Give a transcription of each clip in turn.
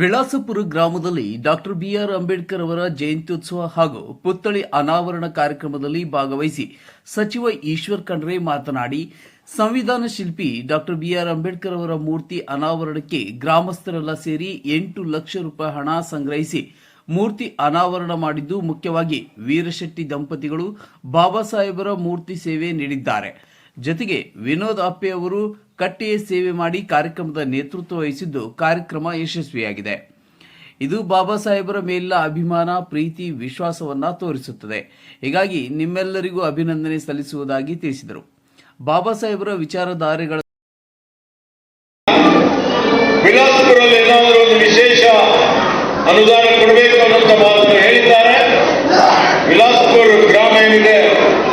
ವಿಳಾಸಪುರ ಗ್ರಾಮದಲ್ಲಿ doctor B R Ambedkar ಅವರ ಜಯಂತ್ಯುತ್ಸವ ಹಾಗೂ ಪುತ್ಥಳಿ ಅನಾವರಣ ಕಾರ್ಯಕ್ರಮದಲ್ಲಿ ಭಾಗವಹಿಸಿ ಸಚಿವ ಈಶ್ವರ್ ಖಂಡ್ರೆ ಮಾತನಾಡಿ, ಸಂವಿಧಾನ ಶಿಲ್ಪಿ ಡಾಕ್ಟರ್ ಬಿಆರ್ ಅಂಬೇಡ್ಕರ್ ಅವರ ಮೂರ್ತಿ ಅನಾವರಣಕ್ಕೆ ಗ್ರಾಮಸ್ಥರೆಲ್ಲ ಸೇರಿ ಎಂಟು ಲಕ್ಷ ರೂಪಾಯಿ ಹಣ ಸಂಗ್ರಹಿಸಿ ಮೂರ್ತಿ ಅನಾವರಣ ಮಾಡಿದ್ದು ಮುಖ್ಯವಾಗಿ ವೀರಶೆಟ್ಟಿ ದಂಪತಿಗಳು ಬಾಬಾ ಸಾಹೇಬರ ಮೂರ್ತಿ ಸೇವೆ ನೀಡಿದ್ದಾರೆ. ಜೊತೆಗೆ ವಿನೋದ್ ಅಪ್ಪೆ ಅವರು ಕಟ್ಟೆಯ ಸೇವೆ ಮಾಡಿ ಕಾರ್ಯಕ್ರಮದ ನೇತೃತ್ವ ವಹಿಸಿದ್ದು ಕಾರ್ಯಕ್ರಮ ಯಶಸ್ವಿಯಾಗಿದೆ. ಇದು ಬಾಬಾ ಸಾಹೇಬರ ಮೇಲಿನ ಅಭಿಮಾನ, ಪ್ರೀತಿ, ವಿಶ್ವಾಸವನ್ನ ತೋರಿಸುತ್ತದೆ. ಹೀಗಾಗಿ ನಿಮ್ಮೆಲ್ಲರಿಗೂ ಅಭಿನಂದನೆ ಸಲ್ಲಿಸುವುದಾಗಿ ತಿಳಿಸಿದರು. ಬಾಬಾ ಸಾಹೇಬರ ವಿಚಾರಧಾರೆಗಳ ವಿಶೇಷ ಅನುದಾನ ಕೊಡಬೇಕು ಅನ್ನುವಂತ ಮಾತನ್ನು ಹೇಳಿದ್ದಾರೆ ವಿಲಾಸಪುರ ಗ್ರಾಮ ಏನಿದೆ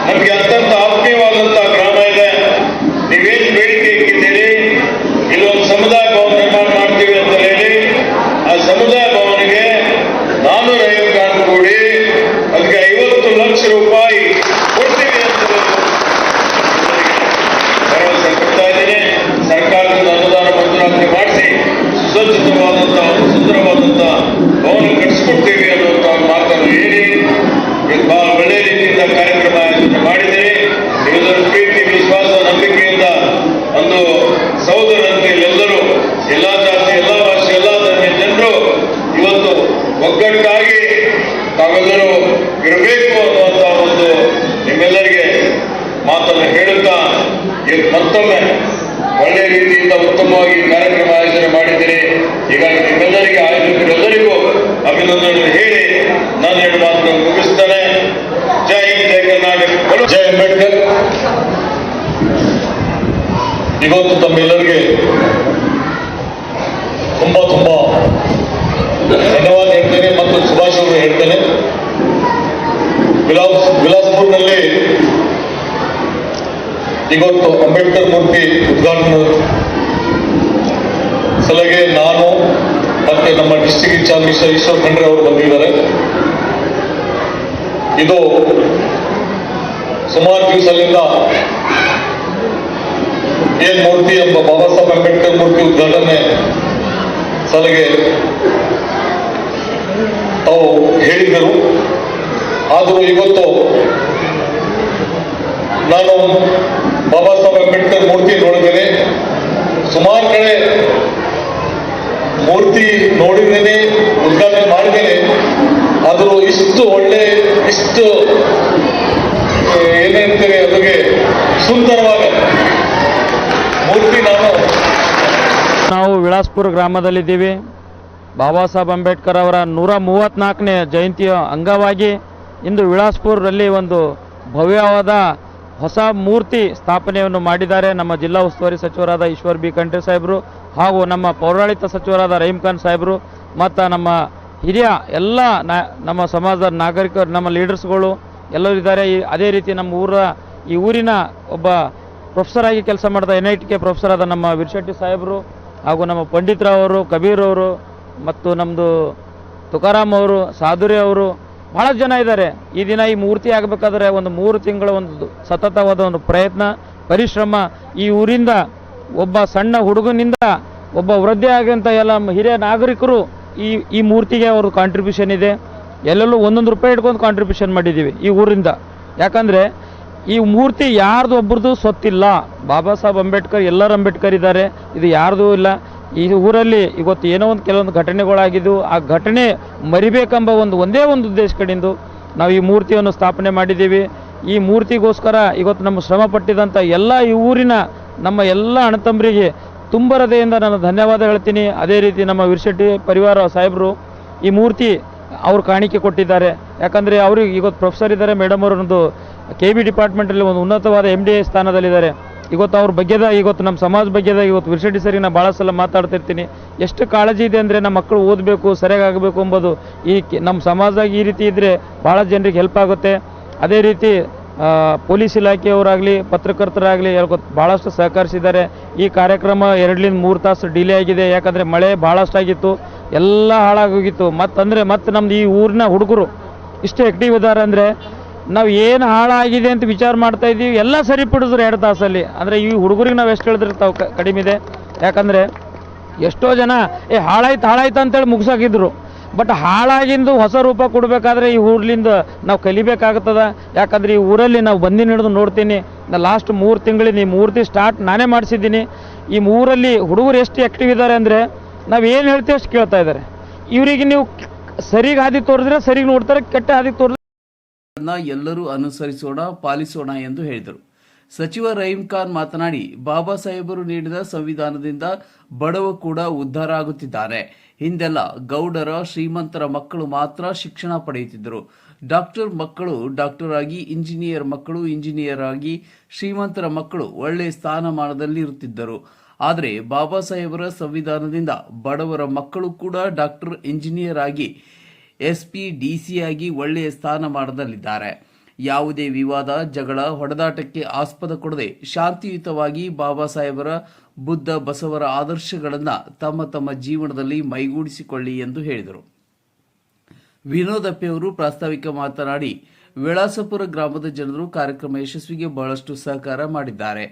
ನಮಗೆ ಅತ್ಯಂತ ಆತ್ಮೀಯವಾದಂತಹ ಗ್ರಾಮ ಇದೆ ನೀವೇನು ಬೇಡಿಕೆ ಇಟ್ಟಿದ್ದೀರಿ ಇಲ್ಲೊಂದು ಸಮುದಾಯ ಭವನ ನಿರ್ಮಾಣ ಮಾಡ್ತೀವಿ ಅಂತ ಹೇಳಿ ಆ ಸಮುದಾಯ ಭವನಿಗೆ ನಾನ್ನೂರ ಐವತ್ತು ಹಣ ಕೂಡಿ ಅದಕ್ಕೆ ಐವತ್ತು ಲಕ್ಷ ರೂಪಾಯಿ ಕೊಡ್ತೀವಿ ಅಂತ ಭರವಸೆ ಕೊಡ್ತಾ ಇದ್ದೀನಿ ಸರ್ಕಾರದಿಂದ ಅನುದಾನ ಮಂಜೂರಾತಿ ಮಾಡಿಸಿ ಸುಸಜ್ಜಿತವಾದಂತಹ ಒಂದು ಸುಂದರವಾದಂತಹ ಭವನ ಕಟ್ಟಿಸ್ಕೊಡ್ತೀವಿ ಅನ್ನುವಂಥ ಒಂದು ಮಾತನ್ನು ಹೇಳಿ ಇದು ಬಹಳ ಒಳ್ಳೆಯ ರೀತಿಯಿಂದ ಕಾರ್ಯಕ್ರಮ ಆಯೋಜನೆ ಮಾಡಿದ್ದೀರಿ ಇದೊಂದು ಪ್ರೀತಿ ವಿಶ್ವಾಸ ನಂಬಿಕೆಯಿಂದ ಒಂದು ಸಹೋದರಂತೆ ಎಲ್ಲರೂ ಎಲ್ಲಾ ಜಾತಿ ಎಲ್ಲಾ ಭಾಷೆ ಎಲ್ಲಾ ಧರ್ಮೀಯ ಜನರು ಇವತ್ತು ಒಗ್ಗಟ್ಟಾಗಿ ತಾವೆಲ್ಲರೂ ಇರಬೇಕು ಅನ್ನುವಂಥ ಒಂದು ನಿಮ್ಮೆಲ್ಲರಿಗೆ ಮಾತನ್ನು ಹೇಳುತ್ತಾ ಇದು ಮತ್ತೊಮ್ಮೆ ಒಳ್ಳೆಯ ರೀತಿಯಿಂದ ಉತ್ತಮವಾಗಿ ಕಾರ್ಯಕ್ರಮ ಆಯೋಜನೆ ಮಾಡಿದ್ದೀರಿ. ಹೀಗಾಗಿ ನಿಮ್ಮೆಲ್ಲರಿಗೆ ಆಯೋಜಕರೆಲ್ಲರಿಗೂ ಅಭಿನಂದನೆಗಳು ಹೇಳಿ ನಾನು ಎರಡು ಮಾತನ್ನು ಮುಗಿಸ್ತೇನೆ. ಜೈ ಹಿಂದ್ ಜೈ ಕರ್ನಾಟಕ. ಜೈ ಅಂಬೇಡ್ಕರ್. ಇವತ್ತು ತಮ್ಮೆಲ್ಲರಿಗೆ ತುಂಬಾ ತುಂಬಾ ಧನ್ಯವಾದ ಹೇಳ್ತೇನೆ ಮತ್ತು ಶುಭಾಶಯಗಳು ಹೇಳ್ತೇನೆ. ವಿಲಾಸ್ ವಿಲಾಸ್ಪುರ್ನಲ್ಲಿ ಇವತ್ತು ಅಂಬೇಡ್ಕರ್ ಮೂರ್ತಿ ಉದ್ಘಾಟನೆ ಸಲಹೆ ನಾನು ಮತ್ತೆ ನಮ್ಮ district incharge mister Eshwar Khandre ಅವರು ಬಂದಿದ್ದಾರೆ. ಇದು ಸುಮಾರು ದಿವಸದಿಂದ ಏನ್ ಮೂರ್ತಿ ಎಂಬ ಬಾಬಾ ಸಾಹೇಬ್ ಅಂಬೇಡ್ಕರ್ ಮೂರ್ತಿ ಉದ್ಘಾಟನೆ ಸಲಹೆ ತಾವು ಹೇಳಿದ್ದರು. ಆದರೂ ಇವತ್ತು ನಾನು ಬಾಬಾ ಸಾಹೇಬ್ ಅಂಬೇಡ್ಕರ್ ಮೂರ್ತಿ ನೋಡಿದ್ದೇನೆ. ಸುಮಾರು ಕಡೆ ಮೂರ್ತಿ ನೋಡಿದ್ದೇನೆ ಉದ್ಘಾಟನೆ ಮಾಡಿದ್ದೇನೆ. ಆದರೂ ಇಷ್ಟು ಒಳ್ಳೆ ಇಷ್ಟು ಆ, ಏನೇಳ್ತೇವೆ ಅದಕ್ಕೆ ಸುಂದರವಾದ ಮೂರ್ತಿ ನಾನು ನಾವು ವಿಳಾಸ್ಪುರ ಗ್ರಾಮದಲ್ಲಿದ್ದೀವಿ. ಬಾಬಾ ಸಾಹೇಬ್ ಅಂಬೇಡ್ಕರ್ ಅವರ ನೂರ ಮೂವತ್ತ್ನಾಲ್ಕನೇ ಜಯಂತಿಯ ಅಂಗವಾಗಿ ಇಂದು ವಿಳಾಸ್ಪುರದಲ್ಲಿ ಒಂದು ಭವ್ಯವಾದ ಹೊಸ ಮೂರ್ತಿ ಸ್ಥಾಪನೆಯನ್ನು ಮಾಡಿದ್ದಾರೆ ನಮ್ಮ ಜಿಲ್ಲಾ ಉಸ್ತುವಾರಿ ಸಚಿವರಾದ ಈಶ್ವರ್ ಬಿ. ಖಂಡ್ರೆ ಸಾಹೇಬರು ಹಾಗೂ ನಮ್ಮ ಪೌರಾಡಳಿತ ಸಚಿವರಾದ ರಹೀಂ ಖಾನ್ ಸಾಹೇಬರು ಮತ್ತು ನಮ್ಮ ಹಿರಿಯ ಎಲ್ಲ ನಮ್ಮ ಸಮಾಜದ ನಾಗರಿಕರು ನಮ್ಮ ಲೀಡರ್ಸ್ಗಳು ಎಲ್ಲರೂ ಇದ್ದಾರೆ. ಅದೇ ರೀತಿ ನಮ್ಮ ಊರ, ಈ ಊರಿನ ಒಬ್ಬ ಪ್ರೊಫೆಸರ್ ಆಗಿ ಕೆಲಸ ಮಾಡಿದ N I T K professor ಆದ ನಮ್ಮ ವಿರ್ಶೆಟ್ಟಿ ಸಾಹೇಬರು ಹಾಗೂ ನಮ್ಮ ಪಂಡಿತರಾವ್ ಅವರು, ಕಬೀರ್ ಅವರು ಮತ್ತು ನಮ್ಮದು ತುಕಾರಾಮ್ ಅವರು, ಸಾಧುರಿ ಅವರು ಭಾಳ ಜನ ಇದ್ದಾರೆ. ಈ ದಿನ ಈ ಮೂರ್ತಿ ಆಗಬೇಕಾದ್ರೆ ಒಂದು ಮೂರು ತಿಂಗಳ ಒಂದು ಸತತವಾದ ಒಂದು ಪ್ರಯತ್ನ, ಪರಿಶ್ರಮ, ಈ ಊರಿಂದ ಒಬ್ಬ ಸಣ್ಣ ಹುಡುಗನಿಂದ ಒಬ್ಬ ವೃದ್ಧಿ ಆಗಂತ ಎಲ್ಲ ಹಿರಿಯ ನಾಗರಿಕರು ಈ ಈ ಮೂರ್ತಿಗೆ ಅವ್ರ ಕಾಂಟ್ರಿಬ್ಯೂಷನ್ ಇದೆ. ಎಲ್ಲೆಲ್ಲೂ ಒಂದೊಂದು ರೂಪಾಯಿ ಇಟ್ಕೊಂಡು ಕಾಂಟ್ರಿಬ್ಯೂಷನ್ ಮಾಡಿದ್ದೀವಿ ಈ ಊರಿಂದ. ಯಾಕಂದರೆ ಈ ಮೂರ್ತಿ ಯಾರ್ದು ಒಬ್ರದ್ದು ಸೊತ್ತಿಲ್ಲ. ಬಾಬಾ ಸಾಹೇಬ್ ಅಂಬೇಡ್ಕರ್, ಎಲ್ಲರೂ ಅಂಬೇಡ್ಕರ್ ಇದ್ದಾರೆ. ಇದು ಯಾರ್ದು ಇಲ್ಲ. ಈ ಊರಲ್ಲಿ ಇವತ್ತು ಏನೋ ಒಂದು ಕೆಲವೊಂದು ಘಟನೆಗಳಾಗಿದ್ದು, ಆ ಘಟನೆ ಮರಿಬೇಕೆಂಬ ಒಂದು ಒಂದೇ ಒಂದು ಉದ್ದೇಶ ನಾವು ಈ ಮೂರ್ತಿಯನ್ನು ಸ್ಥಾಪನೆ ಮಾಡಿದ್ದೀವಿ. ಈ ಮೂರ್ತಿಗೋಸ್ಕರ ಇವತ್ತು ನಮ್ಮ ಶ್ರಮ ಪಟ್ಟಿದಂಥ ಎಲ್ಲ ಈ ಊರಿನ ನಮ್ಮ ಎಲ್ಲ ಅಣತಂಬರಿಗೆ ತುಂಬ ಹೃದಯದಿಂದ ನಾನು ಧನ್ಯವಾದ ಹೇಳ್ತೀನಿ. ಅದೇ ರೀತಿ ನಮ್ಮ ವಿರ್ಶೆಟ್ಟಿ ಪರಿವಾರ ಸಾಹೇಬರು ಈ ಮೂರ್ತಿ ಅವ್ರು ಕಾಣಿಕೆ ಕೊಟ್ಟಿದ್ದಾರೆ. ಯಾಕಂದರೆ ಅವ್ರಿಗೆ ಇವತ್ತು ಪ್ರೊಫೆಸರ್ ಇದ್ದಾರೆ. ಮೇಡಮ್ ಅವರೊಂದು ಕೆ ಬಿ ಡಿಪಾರ್ಟ್ಮೆಂಟಲ್ಲಿ ಒಂದು ಉನ್ನತವಾದ ಎಂ ಡಿ ಎ ಸ್ಥಾನದಲ್ಲಿದ್ದಾರೆ. ಇವತ್ತು ಅವ್ರ ಬಗ್ಗೆದ, ಇವತ್ತು ನಮ್ಮ ಸಮಾಜ ಬಗ್ಗೆದ, ಇವತ್ತು ವಿರ್ಷಡಿ ಸರಿ ನಾನು ಭಾಳ ಸಲ ಮಾತಾಡ್ತಿರ್ತೀನಿ. ಎಷ್ಟು ಕಾಳಜಿ ಇದೆ ಅಂದರೆ ನಮ್ಮ ಮಕ್ಕಳು ಓದಬೇಕು, ಸರಿಯಾಗಿ ಆಗಬೇಕು ಎಂಬುದು ಈ ನಮ್ಮ ಸಮಾಜದಾಗ ಈ ರೀತಿ ಇದ್ದರೆ ಭಾಳ ಜನರಿಗೆ ಹೆಲ್ಪ್ ಆಗುತ್ತೆ. ಅದೇ ರೀತಿ ಪೊಲೀಸ್ ಇಲಾಖೆಯವರಾಗಲಿ, ಪತ್ರಕರ್ತರಾಗಲಿ ಭಾಳಷ್ಟು ಸಹಕರಿಸಿದ್ದಾರೆ. ಈ ಕಾರ್ಯಕ್ರಮ ಎರಡರಿಂದ ಮೂರು ತಾಸು ಡಿಲೇ ಆಗಿದೆ. ಯಾಕಂದರೆ ಮಳೆ ಭಾಳಷ್ಟು ಆಗಿತ್ತು. ಎಲ್ಲ ಹಾಳಾಗೋಗಿತ್ತು ಮತ್ತಂದರೆ ಮತ್ತೆ ನಮ್ದು ಈ ಊರಿನ ಹುಡುಗರು ಇಷ್ಟು ಆ್ಯಕ್ಟಿವ್ ಇದ್ದಾರೆ ಅಂದರೆ ನಾವು ಏನು ಹಾಳಾಗಿದೆ ಅಂತ ವಿಚಾರ ಮಾಡ್ತಾ ಇದ್ದೀವಿ. ಎಲ್ಲ ಸರಿಪಡಿಸಿದ್ರು ಎರಡು ತಾಸಲ್ಲಿ. ಅಂದರೆ ಈ ಹುಡುಗರಿಗೆ ನಾವು ಎಷ್ಟು ಹೇಳಿದ್ರೆ ತಾವು ಕಡಿಮೆ ಇದೆ. ಯಾಕಂದರೆ ಎಷ್ಟೋ ಜನ, ಏ, ಹಾಳಾಯ್ತು ಹಾಳಾಯ್ತು ಅಂತೇಳಿ ಮುಗಿಸಾಕಿದ್ರು. ಬಟ್ ಹಾಳಾಗಿಂದು ಹೊಸ ರೂಪ ಕೊಡಬೇಕಾದ್ರೆ ಈ ಊರ್ಲಿಂದ ನಾವು ಕಲಿಬೇಕಾಗ್ತದ. ಯಾಕಂದ್ರೆ ಈ ಊರಲ್ಲಿ ನಾವು ಬಂದಿನ ಹಿಡಿದು ನೋಡ್ತೀನಿ. ನಾ ಲಾಸ್ಟ್ ಮೂರು ತಿಂಗಳಿಂದ ಈ ಮೂರ್ತಿ ಸ್ಟಾರ್ಟ್ ನಾನೇ ಮಾಡಿಸಿದ್ದೀನಿ. ಈ ಮೂರಲ್ಲಿ ಹುಡುಗರು ಎಷ್ಟು ಆ್ಯಕ್ಟಿವ್ ಇದ್ದಾರೆ ಅಂದರೆ ನಾವು ಏನು ಹೇಳ್ತೀವಿ ಅಷ್ಟು ಕೇಳ್ತಾ ಇದ್ದಾರೆ ಇವರಿಗೆ ನೀವು ಸರಿಗೆ ಹಾದಿ ತೋರಿದ್ರೆ ಸರಿಗೆ ನೋಡ್ತಾರೆ, ಕೆಟ್ಟ ಹಾದಿ ತೋರಿದ್ರೆ ಎಲ್ಲರೂ ಅನುಸರಿಸೋಣ, ಪಾಲಿಸೋಣ ಎಂದು ಹೇಳಿದರು. ಸಚಿವ ರಹೀಂ ಖಾನ್ ಮಾತನಾಡಿ, ಬಾಬಾ ಸಾಹೇಬರು ನೀಡಿದ ಸಂವಿಧಾನದಿಂದ ಬಡವ ಕೂಡ ಉದ್ಧಾರ ಆಗುತ್ತಿದ್ದಾರೆ. ಹಿಂದೆಲ್ಲ ಗೌಡರ, ಶ್ರೀಮಂತರ ಮಕ್ಕಳು ಮಾತ್ರ ಶಿಕ್ಷಣ ಪಡೆಯುತ್ತಿದ್ದರು. ಡಾಕ್ಟರ್ ಮಕ್ಕಳು ಡಾಕ್ಟರ್ ಆಗಿ ಇಂಜಿನಿಯರ್ ಮಕ್ಕಳು ಇಂಜಿನಿಯರ್ ಆಗಿ ಶ್ರೀಮಂತರ ಮಕ್ಕಳು ಒಳ್ಳೆಯ ಸ್ಥಾನಮಾನದಲ್ಲಿ ಇರುತ್ತಿದ್ದರು ಆದರೆ ಬಾಬಾ ಸಾಹೇಬರ ಸಂವಿಧಾನದಿಂದ ಬಡವರ ಮಕ್ಕಳು ಕೂಡ ಡಾಕ್ಟರ್, ಇಂಜಿನಿಯರ್ ಆಗಿ ಎಸ್ಪಿ, ಡಿಸಿ ಆಗಿ ಒಳ್ಳೆಯ ಸ್ಥಾನಮಾನದಲ್ಲಿದ್ದಾರೆ ಯಾವುದೇ ವಿವಾದ, ಜಗಳ, ಹೊಡೆದಾಟಕ್ಕೆ ಆಸ್ಪದ ಕೊಡದೆ ಶಾಂತಿಯುತವಾಗಿ ಬಾಬಾ ಸಾಹೇಬರ, ಬುದ್ಧ, ಬಸವರ ಆದರ್ಶಗಳನ್ನು ತಮ್ಮ ತಮ್ಮ ಜೀವನದಲ್ಲಿ ಮೈಗೂಡಿಸಿಕೊಳ್ಳಿ ಎಂದು ಹೇಳಿದರು. ವಿನೋದ್ ಅಪ್ಪೆಯವರು ಪ್ರಾಸ್ತಾವಿಕ ಮಾತನಾಡಿ, ವಿಳಾಸಪುರ ಗ್ರಾಮದ ಜನರು ಕಾರ್ಯಕ್ರಮ ಯಶಸ್ವಿಗೆ ಬಹಳಷ್ಟು ಸಹಕಾರ ಮಾಡಿದ್ದಾರೆ.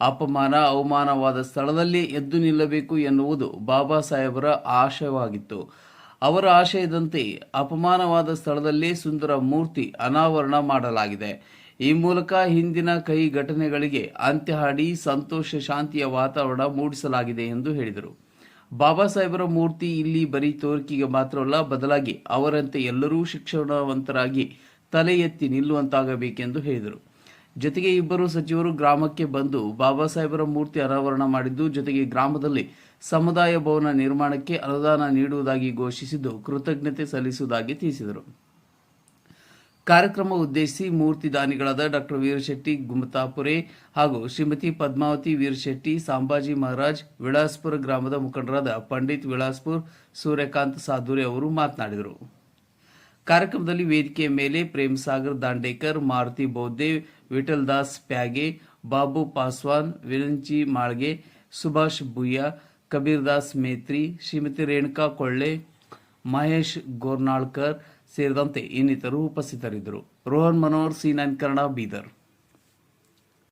ಅಪಮಾನ, ಅವಮಾನವಾದ ಸ್ಥಳದಲ್ಲಿ ಎದ್ದು ನಿಲ್ಲಬೇಕು ಎನ್ನುವುದು ಬಾಬಾ ಸಾಹೇಬರ ಆಶಯವಾಗಿತ್ತು. ಅವರ ಆಶಯದಂತೆ ಅಪಮಾನವಾದ ಸ್ಥಳದಲ್ಲೇ ಸುಂದರ ಮೂರ್ತಿ ಅನಾವರಣ ಮಾಡಲಾಗಿದೆ. ಈ ಮೂಲಕ ಹಿಂದಿನ ಕೈ ಘಟನೆಗಳಿಗೆ ಅಂತ್ಯ ಹಾಡಿ ಸಂತೋಷ ಶಾಂತಿಯ ವಾತಾವರಣ ಮೂಡಿಸಲಾಗಿದೆ ಎಂದು ಹೇಳಿದರು. ಬಾಬಾ ಸಾಹೇಬರ ಮೂರ್ತಿ ಇಲ್ಲಿ ಬರೀ ತೋರಿಕೆಗೆ ಮಾತ್ರವಲ್ಲ, ಬದಲಾಗಿ ಅವರಂತೆ ಎಲ್ಲರೂ ಶಿಕ್ಷಣವಂತರಾಗಿ ತಲೆ ಎತ್ತಿ ನಿಲ್ಲುವಂತಾಗಬೇಕೆಂದು ಹೇಳಿದರು. ಜೊತೆಗೆ ಇಬ್ಬರು ಸಚಿವರು ಗ್ರಾಮಕ್ಕೆ ಬಂದು ಬಾಬಾ ಸಾಹೇಬರ ಮೂರ್ತಿ ಅನಾವರಣ ಮಾಡಿದ್ದು, ಜೊತೆಗೆ ಗ್ರಾಮದಲ್ಲಿ ಸಮುದಾಯ ಭವನ ನಿರ್ಮಾಣಕ್ಕೆ ಅನುದಾನ ನೀಡುವುದಾಗಿ ಘೋಷಿಸಿದ್ದು ಕೃತಜ್ಞತೆ ಸಲ್ಲಿಸುವುದಾಗಿ ತಿಳಿಸಿದರು. ಕಾರ್ಯಕ್ರಮ ಉದ್ದೇಶಿಸಿ ಮೂರ್ತಿ ದಾನಿಗಳಾದ ಡಾಕ್ಟರ್ ವೀರಶೆಟ್ಟಿ ಗುಮತಾಪುರೆ ಹಾಗೂ ಶ್ರೀಮತಿ ಪದ್ಮಾವತಿ ವೀರಶೆಟ್ಟಿ ಸಂಭಾಜಿ ಮಹಾರಾಜ್, ವಿಳಾಸ್ಪುರ ಗ್ರಾಮದ ಮುಖಂಡರಾದ ಪಂಡಿತ್ ವಿಳಾಸ್ಪುರ್, ಸೂರ್ಯಕಾಂತ್ ಸಾಧುರೆ ಅವರು ಮಾತನಾಡಿದರು. ಕಾರ್ಯಕ್ರಮದಲ್ಲಿ ವೇದಿಕೆಯ ಮೇಲೆ ಪ್ರೇಮ್ ಸಾಗರ್, ದಾಂಡೇಕರ್, ಮಾರುತಿ ಬೌದ್ದೆ ವಿಠಲ್ ದಾಸ್ ಪ್ಯಾಗೆ, ಬಾಬು ಪಾಸ್ವಾನ್ ವಿರಂಚಿ ಮಾಳ್ಗೆ, ಸುಭಾಷ್ ಬುಯ್ಯ ಕಬೀರ್ ದಾಸ್ ಮೇತ್ರಿ, ಶ್ರೀಮತಿ ರೇಣುಕಾ ಕೊಳ್ಳೆ, ಮಹೇಶ್ ಗೋರ್ನಾಳ್ಕರ್ ಸೇರಿದಂತೆ ಇನ್ನಿತರರು ಉಪಸ್ಥಿತರಿದ್ದರು. Rohan Manohar, C nine Kannada, Bidar.